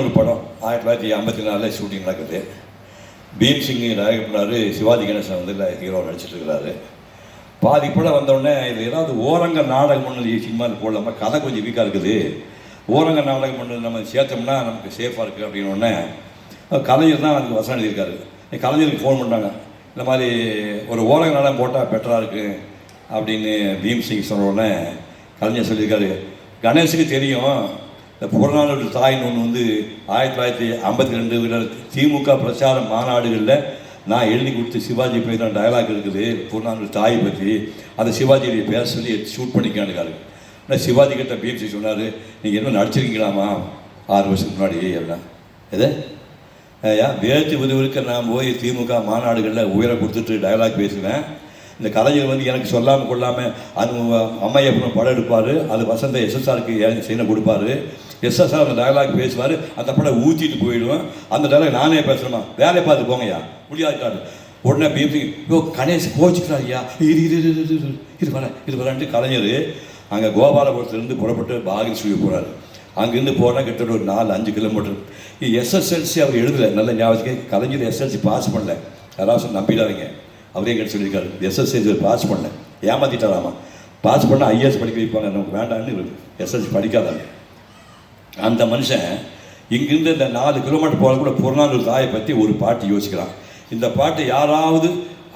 ஒரு படம் ஆயிரத்தி தொள்ளாயிரத்தி ஐம்பத்தி நாலில் ஷூட்டிங் நடக்குது. பீம் சிங் டைரக்ட் பண்ணாரு சிவாஜி கணேசன் வந்து இல்லை ஹீரோ நடிச்சிட்டு இருக்கிறாரு பாதி படம் வந்தோடனே இது ஏதாவது ஓரங்க நாடகம் ஒன்று சினிமாவில் போடலாமா? கதை கொஞ்சம் வீக்காக இருக்குது. ஓரங்க நாடகம் ஒன்று நம்ம சேர்த்தோம்னா நமக்கு சேஃபாக இருக்குது அப்படின்னோடனே கலைஞர் தான் அதுக்கு வசனம் எழுதியிருக்காரு. கலைஞருக்கு ஃபோன் பண்ணாங்க. இந்த மாதிரி ஒரு ஓரங்க நாடகம் போட்டால் பெட்டராக இருக்குது அப்படின்னு பீம் சிங் சொன்ன உடனே கலைஞர் சொல்லியிருக்காரு. கணேஷுக்கு தெரியும் இந்த புறநானூறு தாயின்னு ஒன்று வந்து ஆயிரத்தி தொள்ளாயிரத்தி ஐம்பத்தி ரெண்டு திமுக பிரச்சார மாநாடுகளில் நான் எழுதி கொடுத்து சிவாஜி பற்றி தான் டயலாக் இருக்குது. புறநானூறு தாயை பற்றி. அதை சிவாஜியை பேச சொல்லி ஷூட் பண்ணிக்கானுக்காரு ஆனால் சிவாஜி கிட்ட பிஎம்சி சொன்னார். நீங்கள் என்ன நடிச்சிருக்கீங்களாமா? ஆறு வருஷத்துக்கு முன்னாடி எல்லாம். எது? ஐயா வேற்று விறுவிறுக்க நான் போய் திமுக மாநாடுகளில் உயர கொடுத்துட்டு டயலாக் பேசுவேன். இந்த கலைஞர் வந்து எனக்கு சொல்லாமல் கொள்ளாமல் அது அம்மையப்பனும் படம் எடுப்பார். அது வசந்த எஸ்எஸ்ஆருக்கு சீனை கொடுப்பாரு. எஸ்எஸ்ஆர் அந்த டயலாக் பேசுவார். அந்த படம் ஊற்றிட்டு போயிடுவேன். அந்த டயலாக் நானே பேசுகிறேமா வேலையை பார்த்து போங்கய்யா. முடியாது உடனே பிஎம்சி யோ கணேஷ் கோச்சிக்கிறார் ஐயா இரு இது இது இரு. இது இது வர வரன்ட்டு கலைஞர் அங்கே கோபாலபுரத்துலேருந்து புறப்பட்டு பாகில் சொல்லி போகிறாரு அங்கேருந்து போனால் கிட்டத்தட்ட ஒரு நாலு அஞ்சு கிலோமீட்டர் எஸ்எஸ்எல்சி அவர் எழுதலை. நல்ல ஞாபகத்துக்கு கலைஞர் எஸ்எல்சி பாஸ் பண்ணல. யாராவது நம்பிடாதீங்க. அவரே எங்கிட்ட சொல்லியிருக்காரு. எஸ்எஸ்எல்சி பாஸ் பண்ணல. ஏமாத்திட்டாராமா. பாஸ் பண்ணால் ஐஏஎஸ் படிக்க வைப்பாங்க. நமக்கு வேண்டாம்னு எஸ்எல்சி படிக்காதாங்க. அந்த மனுஷன் இங்கிருந்து இந்த நாலு கிலோமீட்டர் போகிற கூட புறநானூறு தாயை பற்றி ஒரு பாட்டு யோசிக்கிறான். இந்த பாட்டு யாராவது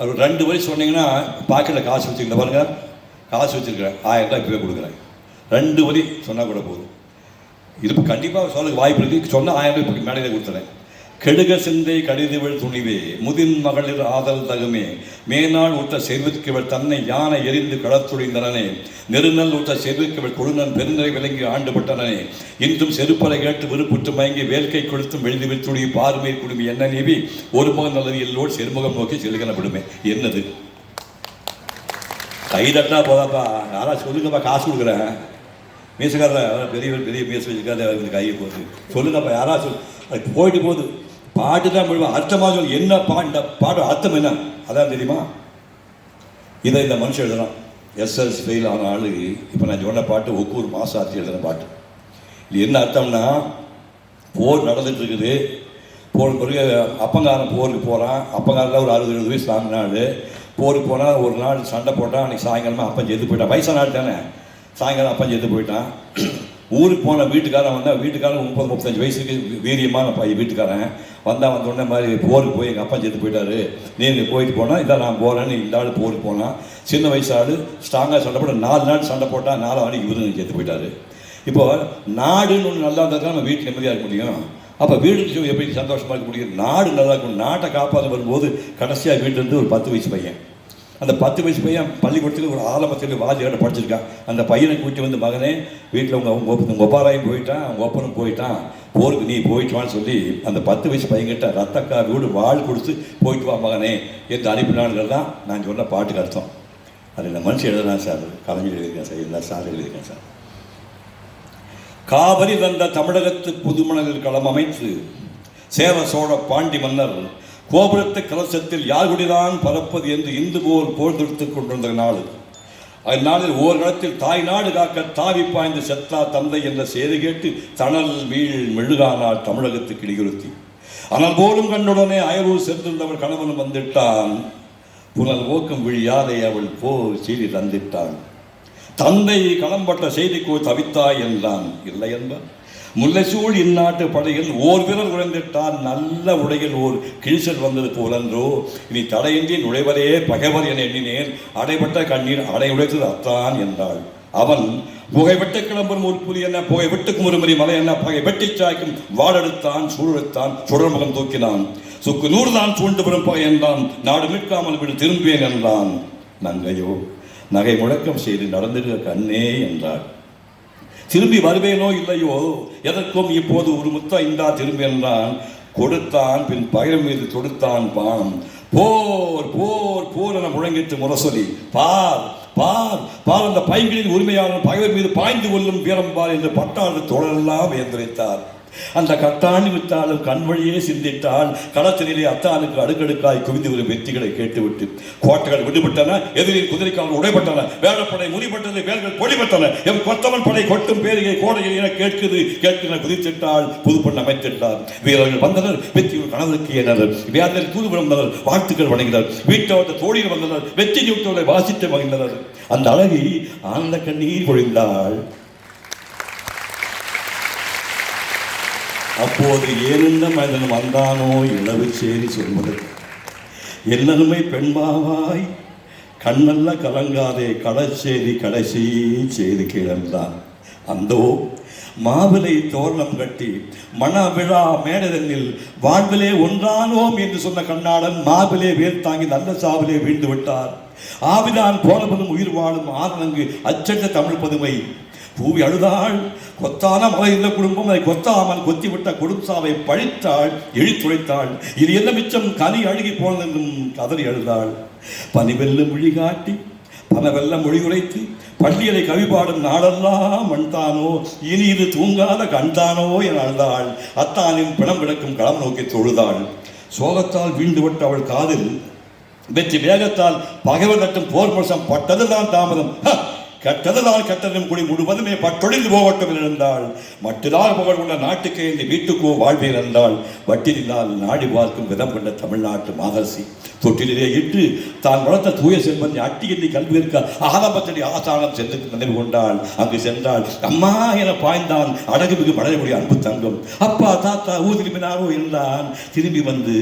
ஒரு ரெண்டு வரி சொன்னீங்கன்னா பாக்கெட்டில் காசு வச்சுக்கல பாருங்க. காசு வச்சுருக்கிறேன். ஆயிரம் ரூபாய் இப்போவே கொடுக்குறேன். ரெண்டு வரி சொன்னால் கூட போதும். இது கண்டிப்பாக சொல்ல வாய்ப்பு இருக்குது சொன்னால் ஆயிரம் ரூபாய் மேடையில் கொடுத்துறேன். கெடுக சிந்தை கடிதுவள் துணிவே முதின் மகளிர் ஆதல் தகுமே. மேனாள் உற்ற செல்விற்கவள் தன்னை யானை எரிந்து களத்துடைந்தனே நெருநல் உற்ற செல்விற்கவள் கொடுநன் பெருநிறை விளங்கி ஆண்டுபட்டனனே. இன்றும் செருப்பலை கேட்டு விருப்புற்று மயங்கி வேல்கை கொடுத்தும் எழுதி துணி பார்மை குடுமி என்ன நீவி. ஒரு முகம் நல்லது எல்லோடு செருமுகம் நோக்கி செல்கிறப்படுமே என்னது? கை தட்டா போதாப்பா. யாரா சொல்லுங்கப்பா காசு கொடுக்குறேன். மீசக்காரர் பெரிய பெரிய மீச வச்சுக்காத கையை போகுது சொல்லுங்கப்பா யாரா சொல் அது போயிட்டு போகுது. பாட்டு தான் முடியும் அர்த்தமாக சொல்லி என்ன பாண்ட பாடம் பாட்டு அர்த்தம் என்ன? அதான் தெரியுமா? இதை இந்த மனுஷன் எழுதுறான். எஸ்எஸ் ஃபெயில் ஆன ஆள். இப்போ நான் சொன்ன பாட்டு ஒவ்வொரு மாதம் ஆச்சு எழுதுன பாட்டு. இது என்ன அர்த்தம்னா போர் நடந்துட்டு இருக்குது. போர் பிறகு அப்பங்காரன் போருக்கு போகிறான் அப்பங்காரில் ஒரு அறுபது எழுபது வயசு தாங்க நாள் போருக்கு போனால் ஒரு நாள் சண்டை போட்டான் அன்றைக்கி சாயங்காலமாக அப்பன் செத்து போயிட்டான். வயசான நாள் தானே. சாயங்காலம் அப்பன் செத்து போயிட்டான். ஊருக்கு போன வீட்டுக்காரன் வந்தால் வீட்டுக்காரன் முப்பது முப்பத்தஞ்சு வயசுக்கு வீரியமான பையன் வீட்டுக்காரன். வந்தால் வந்தோடனே மாதிரி போருக்கு போய் எங்கள் அப்பா செத்து போயிட்டாரு. நீங்கள் போயிட்டு போனால் இதான் நான் போகிறேன்னு இந்த ஆள் போருக்கு போனால் சின்ன வயசு ஆள் ஸ்ட்ராங்காக சண்டை போட்டு நாலு நாள் சண்டை போட்டால் நாலு நாளைக்கு இவரு செத்து போயிட்டாரு. இப்போ நாடுன்னு ஒன்று நல்லா இருந்தால் தான் நம்ம வீட்டு நிம்மதியாக இருக்க முடியும். அப்போ வீடு எப்படி சந்தோஷமாக இருக்க முடியும்? நாடு நல்லா இருக்கணும் நாட்டை காப்பாற்ற வரும்போது கடைசியாக வீட்டிலேருந்து ஒரு பத்து வயசு பையன். அந்த பத்து வயசு பையன் பள்ளிக்கூடத்துக்கு ஒரு ஆலமத்தில் வாதியோட படிச்சிருக்கான் அந்த பையனை கூட்டி வந்து மகனே வீட்டில் உங்கள் உங்கள் உங்கள் ஒப்பாராயும் போயிட்டான் அவங்க ஒப்பனும் போயிட்டான். போருக்கு நீ போயிட்டுவான்னு சொல்லி அந்த பத்து வயசு பையன்கிட்ட ரத்தக்காரோடு வாழ் கொடுத்து போயிட்டு வா மகனே என்று அனுப்பினான்கள் தான் நான் சொன்ன பாட்டுக்கு அர்த்தம். அது இந்த மனுஷன் எழுதுனா சார். கலைஞர் எழுதியிருக்கேன் சார். எல்லா சார் எழுதியிருக்கேன் சார். காவிரி தந்த தமிழகத்து புதுமணல் களம் அமைத்து சேர சோழ பாண்டி மன்னர் கோபுரத்து கலசத்தில் யார்குடிதான் பறப்பது என்று இந்து போல் போல் தொடுத்துக் கொண்டிருந்த நாள். அந்நாளில் ஓர் காலத்தில் தாய் நாடு காக்க தாவி பாய்ந்து செத்தா தந்தை என்ற செய்தி கேட்டு தணல் வீழ் மெழுகானார் தமிழகத்து கிளிகுறுத்தி ஆனால் போலும் கண்ணுடனே அயலூர் சென்றிருந்தவள் கணவன் வந்துட்டான். புனல் ஓக்கம் விழியாதை அவள் போர் செய்தி தந்திட்டான். தந்தை களம்பட்ட செய்திக்கு தவித்தாய் என்றான். இல்லை என்பான் முல்லைச்சூழ் இந்நாட்டு படையில் ஓர் வீரர் குறைந்திட்டான் நல்ல உடையில் ஓர் கிழிசல் வந்தது போலன்றோ இனி தடையின்றி நுழைவரே பகைவர் என எண்ணினேன். அடைபட்ட கண்ணீர் அடை உடைத்தது அத்தான் என்றாள். அவன் புகை வெட்டு கிளம்பும் ஒரு புலி என்ன? புகை வெட்டுக்கும் ஒரு மணி மலை என்ன? பகை வெட்டி சாய்க்கும் வாடெடுத்தான் சூழெடுத்தான். சுடர்முகம் தூக்கினான். சுக்கு நூறு தான் சூண்டு பெறும் பகை என்றான். நாடு மீட்காமல் விடு திரும்பேன் என்றான். நங்கையோ நகை முழக்கம் செய்து நடந்திருக்க கண்ணே என்றாள். திரும்பி வருவேனோ இல்லையோ? எதற்கும் இப்போது ஒரு முத்த இந்தா திரும்பி என்றான். கொடுத்தான் பின் பயிர் மீது தொடுத்தான் பான் போர் போர் போர் என முழங்கிட்டு முரசொலி பார் பார் பார் அந்த பைங்களின் உரிமையாளர் பகைவர் மீது பாய்ந்து கொள்ளும் வீரம் பார் என்று பட்டாளர் தொடரெல்லாம் வியந்துரைத்தார் அந்த கட்டாணி விட்டாலும் கண் வழியே சிந்தித்தால் களத்திலே அத்தானுக்கு அடுக்கடுக்காய் குவிந்து வரும் வெற்றிகளை கேட்டுவிட்டு கோட்டைகள் விடுபட்டன எதிரில் குதிரைக்கால் உடைபட்டன வேடப்படை முறிபட்டது வேல்கள் பொடிபட்டன எம் கொத்தவன் படை கொட்டும் பேரிகை கோடையில் என கேட்குது கேட்கிற குதித்திட்டால் புதுப்பண் அமைத்திட்டார். வீரர்கள் வந்தனர் வெற்றி ஒரு கணவருக்கு ஏனர் வியாதில் தூது விழுந்தனர் வாழ்த்துக்கள் வழங்கினர் வீட்டோட்ட தோழியில் வந்தனர் வெற்றி நியூட்டோலை வாசித்து வகிந்தனர் அந்த அழகி ஆனந்த கண்ணீர் பொழிந்தாள். அப்போது ஏனென்ற மனிதன் வந்தானோ இளவு சேரி சொல்வது. என்னருமை பெண்மாவாய் கண்ணல்ல கலங்காதே கடைச்சேரி கடைசி செய்து கிழந்தான் அந்தோ மாவிலை தோரணம் கட்டி மணவிழா மேடதனில் வாழ்விலே ஒன்றானோம் என்று சொன்ன கண்ணாடன் மாவிலே வேல் தாங்கி நல்ல சாவிலே வீழ்ந்து விட்டார். ஆவிதான் போலபதும் உயிர் வாழும் ஆனங்கு அச்சட்ட தமிழ் பதுமை பூவி அழுதாள். கொத்தான மலையுள்ள குடும்பம் அதை கொத்தாமல் கொத்திவிட்ட கொடுத்தாவை பழித்தாள் இழித்துரைத்தாள். இது என்ன மிச்சம்? கனி அழுகி போனதென்றும் கதறி அழுதாள். பனி மொழி காட்டி பனவெல்ல வெல்லம் மொழி உரைத்து பள்ளியலை கவிபாடும் நாளெல்லாம் மண்தானோ இனி இது தூங்காத கண்தானோ என அழுதாள். அத்தானின் பிணம் கிடக்கும் களம் நோக்கி தொழுதாள். சோகத்தால் வீண்டுபட்ட அவள் காதில் வெற்றி வேகத்தால் பகைவர் கட்டும் போர் முரசம் பட்டதுதான் தாமதம். ஹ! கத்ததும் குடி முழுவதுமே பட்டொழிந்து போகட்டும் இருந்தால் மட்டுதான் புகழ் உள்ள நாட்டுக்கே இந்த வீட்டுக்கோ வாழ்வேன் என்றாள் வட்டினால் நாடி பார்க்கும் விதம் கொண்ட தமிழ்நாட்டு மாதரசி. தொட்டிலே இட்டு தான் வளர்த்த தூய செல்வன் அட்டி எண்ணி கல்வி இருக்க ஆரம்பத்தடி ஆசானம் சென்று நினைவு கொண்டால் அங்கு சென்றால் அம்மா என பாய்ந்தான் அடகு மிகு மலரக்கூடிய அன்பு தங்கம். அப்பா தாத்தா ஊர் திரும்பினாரோ இருந்தான் திரும்பி வந்து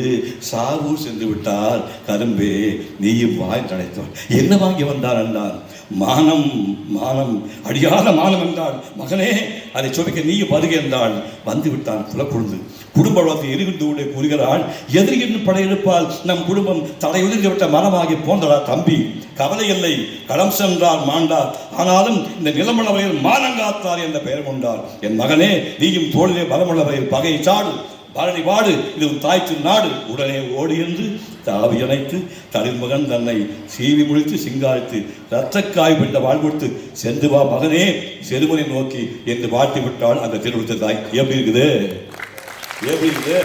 சாவூர் சென்று விட்டால் கரும்பே நீயும் வாய் தடைத்தான் என்ன வாங்கி வந்தார்? என்றான். மானம் மானம் அடியாத மானம் என்றால் மகனே அதை சொல்லிக்க நீ வருக என்றாள் வந்து விட்டான் குலப்பொழுது குடும்ப வளத்தை எரிகின்ற உள்ளே கூறுகிறாள் எதிரியின் படையெடுப்பால் நம் குடும்பம் தலையுதிர்ந்து விட்ட மரமாகி போன்றடா தம்பி. கவலை இல்லை களம் சென்றார் மாண்டார். ஆனாலும் இந்த நிலமளவையில் மானங்காத்தார் என்ற பெயர் கொண்டார். என் மகனே நீயும் தோழிலே பலமுள்ளவரையில் பகை சாடு. பழனி வாடு இது உன் தாய் நாடு. உடனே ஓடி என்று தாவி அணைத்து தளிர் மகன் தன்னை சீவி முடித்து சிங்காரித்து இரத்தக்காய் விட்ட வாழ் கொடுத்து சென்று வா மகனே செருமனை நோக்கி என்று வாழ்த்தி விட்டாள் அந்த திருவிழுத்த தாய். எப்படி இருக்குது? எப்படி இருக்குது?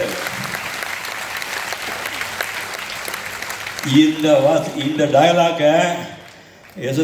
இந்த வாசி இந்த டயலாக எஸ்